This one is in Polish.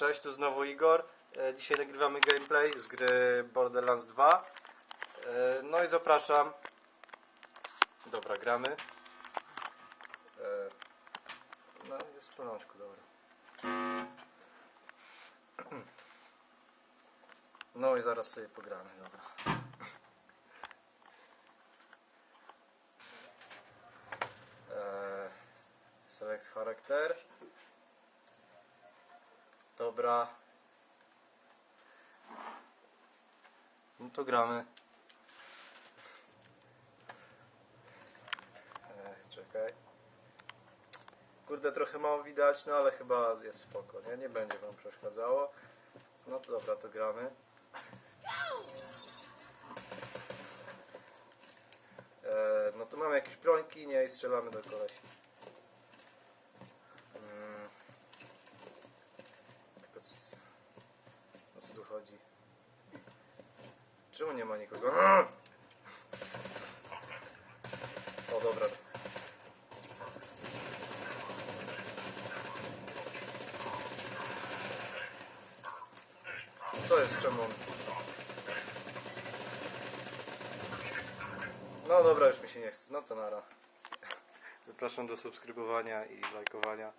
Cześć, tu znowu Igor. E, Dzisiaj nagrywamy gameplay z gry Borderlands 2. E, No i zapraszam. Dobra, gramy. E, No jest w porządku, dobra. No i zaraz sobie pogramy, dobra. Select charakter. Dobra. No to gramy. Ech, czekaj. Kurde, trochę mało widać, no ale chyba jest spoko, nie? Nie będzie wam przeszkadzało. No to dobra, to gramy. E, no tu mamy jakieś brońki, nie? I strzelamy do kolesi. Mm. Tylko c- o co tu chodzi? Czemu nie ma nikogo? O dobra. Co jest? Czemu on... No dobra, już mi się nie chce. No to nara. Zapraszam do subskrybowania i lajkowania.